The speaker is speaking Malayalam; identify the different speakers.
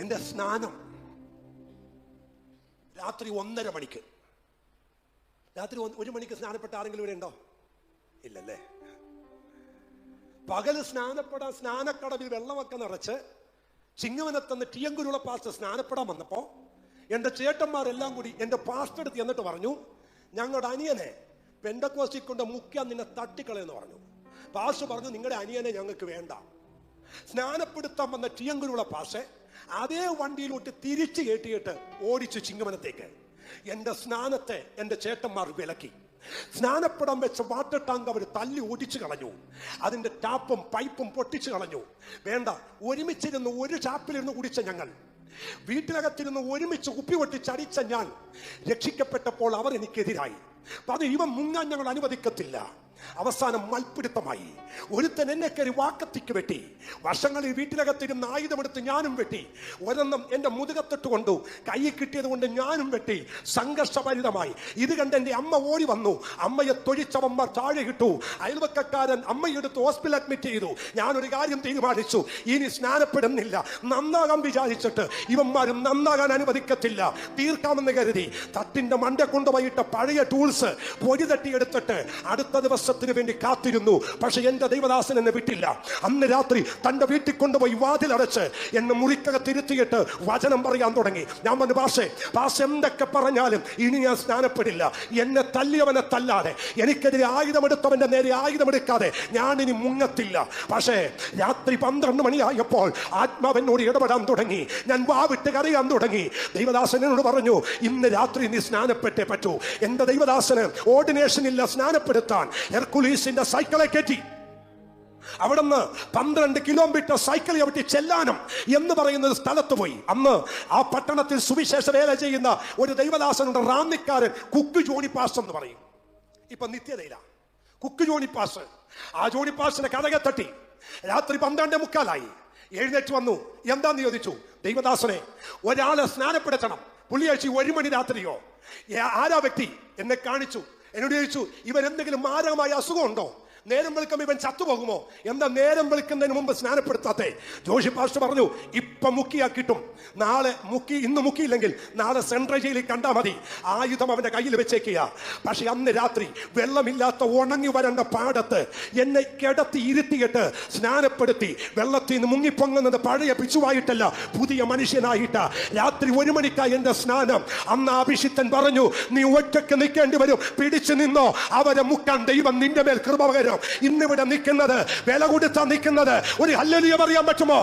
Speaker 1: എന്റെ സ്നാനം രാത്രി ഒന്നര മണിക്ക്. രാത്രി ഒരു മണിക്ക് സ്നാനപ്പെട്ട ആരെങ്കിലും ഇവിടെ ഉണ്ടോ? ഇല്ലല്ലേ? പകൽ സ്നാനപ്പെടാൻ സ്നാനക്കടവിൽ വെള്ളമൊക്കെ നിറച്ച് ചിങ്ങവനത്തന്ന് ടിയങ്കുരുള പാസ്റ്റർ സ്നാനപ്പെടാൻ വന്നപ്പോ എന്റെ ചേട്ടന്മാരെല്ലാം കൂടി എന്റെ പാസ്റ്റർ എടുത്ത് എന്നിട്ട് പറഞ്ഞു ഞങ്ങളുടെ അനിയനെ പെൻഡക്കോസ്റ്റി കൊണ്ട് മുഖ്യ നിന്നെ തട്ടിക്കളയെന്ന് പറഞ്ഞു. പാസ്റ്റർ പറഞ്ഞു നിങ്ങളുടെ അനിയനെ ഞങ്ങൾക്ക് വേണ്ട. സ്നാനപ്പെടുത്താൻ വന്ന ടിയങ്കുരുള പാഷെ അതേ വണ്ടിയിലോട്ട് തിരിച്ചു കയറ്റിയിട്ട് ഓടിച്ചു ചിങ്ങമനത്തേക്ക് എന്റെ സ്നാനത്തെ എന്റെ ചേട്ടന്മാർ വിലക്കി. സ്നാനപ്പടം വെച്ച വാട്ടർ ടാങ്ക് അവർ തല്ലി ഓടിച്ചു കളഞ്ഞു. അതിന്റെ ടാപ്പും പൈപ്പും പൊട്ടിച്ചു കളഞ്ഞു. വേണ്ട ഒരുമിച്ചിരുന്ന് ഒരു ടാപ്പിലിരുന്ന് കുടിച്ച ഞങ്ങൾ. വീട്ടിനകത്തിരുന്ന് ഒരുമിച്ച് കുപ്പി പൊട്ടിച്ചടിച്ച ഞാൻ രക്ഷിക്കപ്പെട്ടപ്പോൾ അവർ എനിക്കെതിരായി. അത് ഇവ മുങ്ങാൻ ഞങ്ങൾ അനുവദിക്കത്തില്ല. അവസാനം മൽപ്പിടുത്തമായി ഒരുത്തൻ എന്നെ കയറി വാക്കത്തിക്ക് വെട്ടി. വർഷങ്ങളിൽ വീട്ടിനകത്തിരുന്ന് ആയുധമെടുത്ത് ഞാനും വെട്ടി. ഒരെണ്ണം എന്റെ മുതുകത്തിട്ട് കൊണ്ടു കൈ കിട്ടിയത് കൊണ്ട് ഞാനും വെട്ടി. സംഘർഷഭരിതമായി. ഇത് കണ്ട് എന്റെ അമ്മ ഓടി വന്നു. അമ്മയെ തൊഴിച്ചവന്മാർ താഴെ കിട്ടു അയൽവക്കക്കാരൻ അമ്മയെടുത്ത് ഹോസ്പിറ്റൽ അഡ്മിറ്റ് ചെയ്തു. ഞാനൊരു കാര്യം തീരുമാനിച്ചു. ഇനി സ്നാനപ്പെടുന്നില്ല. നന്നാകാൻ വിചാരിച്ചിട്ട് ഇവന്മാരും നന്നാകാൻ അനുവദിക്കത്തില്ല. തീർക്കാമെന്ന് കരുതി. തട്ടിന്റെ മണ്ട കൊണ്ടുപോയിട്ട് പഴയ ടൂൾസ് പൊടി തട്ടിയെടുത്തിട്ട് അടുത്ത ദിവസത്തിന് വേണ്ടി കാത്തിരുന്നു. പക്ഷെ എന്റെ ദൈവദാസൻ എന്നെ വിട്ടില്ല. അന്ന് രാത്രി തന്റെ വീട്ടിൽ കൊണ്ടുപോയി വാതിലടച്ച് എന്നെ മുറിക്കകത്തിരുത്തിയിട്ട് വചനം പറയാൻ തുടങ്ങി. ഞാൻ പറഞ്ഞു പാഷേ പാഷ എന്തൊക്കെ പറഞ്ഞാലും ഇനി ഞാൻ സ്നാനപ്പെടില്ല. എന്നെ തല്ലിയവനെ തല്ലാതെ. എനിക്കെതിരെ ആയുധമെടുത്തവന്റെ നേരെ ആയുധമെടുക്കാതെ ഇനി മുങ്ങത്തില്ല. പക്ഷേ രാത്രി പന്ത്രണ്ട് മണിയായപ്പോൾ ആത്മാവെന്നോട് ഇടപെടാൻ തുടങ്ങി. ഞാൻ വാവിട്ട് കരയാൻ തുടങ്ങി. ദൈവദാസൻ എന്നോട് പറഞ്ഞു ഇന്ന് രാത്രി നീ സ്നാനപ്പെട്ടേ പറ്റൂ. എന്റെ ദൈവദാസന് ഓർഡിനേഷൻ ഇല്ല സ്നാനപ്പെടുത്താൻ. ഹെർക്കുലീസിന്റെ സൈക്കിളെ കയറ്റി. അവിടുന്ന് പന്ത്രണ്ട് കിലോമീറ്റർ സൈക്കിൾ ചവിട്ടി ചെല്ലാനം എന്ന് പറയുന്ന ഒരു സ്ഥലത്ത് പോയി. അന്ന് ആ പട്ടണത്തിൽ സുവിശേഷ വേല ചെയ്യുന്ന ഒരു ദൈവദാസനുണ്ട് റാന്നിക്കാരൻ കുക്ക് ജോണി പാസ് എന്ന് പറയും. ഇപ്പൊ നിത്യതയില. കുക്ക് ജോണി പാസ് ആ ജോണി പാസിന്റെ കഥകെ തട്ടി. രാത്രി പന്ത്രണ്ട് മുക്കാലായി. എഴുന്നേറ്റ് വന്നു. എന്താന്ന് ചോദിച്ചു? ദൈവദാസനെ ഒരാളെ സ്നാനപ്പെടുത്തണം. പുള്ളിയാഴ്ച ഒരു മണി രാത്രിയോ? ആരാ വ്യക്തി? എന്നെ കാണിച്ചു. എന്നോട് ചോദിച്ചു ഇവൻ എന്തെങ്കിലും മാരകമായ അസുഖമുണ്ടോ? നേരം വിളിക്കുമ്പോൾ ഇവൻ ചത്തുപോകുമോ? എന്താ നേരം വെളുക്കുന്നതിന് മുമ്പ് സ്നാനപ്പെടുത്താത്തെ? ജോഷി പാസ്റ്റർ പറഞ്ഞു ഇപ്പൊ മുക്കിയാ കിട്ടും. നാളെ മുക്കി ഇന്ന് മുക്കിയില്ലെങ്കിൽ നാളെ സെൻട്രൽ ജയിലിൽ കണ്ടാ മതി. ആയുധം അവന്റെ കയ്യിൽ വെച്ചേക്കുക പക്ഷെ അന്ന് രാത്രി വെള്ളമില്ലാത്ത ഉണങ്ങി വരേണ്ട പാടത്ത് എന്നെ കിടത്തി ഇരുത്തിയിട്ട് സ്നാനപ്പെടുത്തി വെള്ളത്തിൽ നിന്ന് മുങ്ങിപ്പൊങ്ങുന്നത് പഴയ പിച്ചുവായിട്ടല്ല പുതിയ മനുഷ്യനായിട്ട്. രാത്രി ഒരു മണിക്കായി എന്റെ സ്നാനം. അന്ന് അഭിഷിത്തൻ പറഞ്ഞു നീ ഒറ്റയ്ക്ക് നിൽക്കേണ്ടി വരും. പിടിച്ചു നിന്നോ. അവരെ മുക്കാൻ ദൈവം നിന്റെ മേൽ കൃപ ഇന്നിവിടെ നിൽക്കുന്നത് വില കൊടുത്താ നിൽക്കുന്നത്. ഒരു ഹല്ലലിയ പറയാൻ പറ്റുമോ?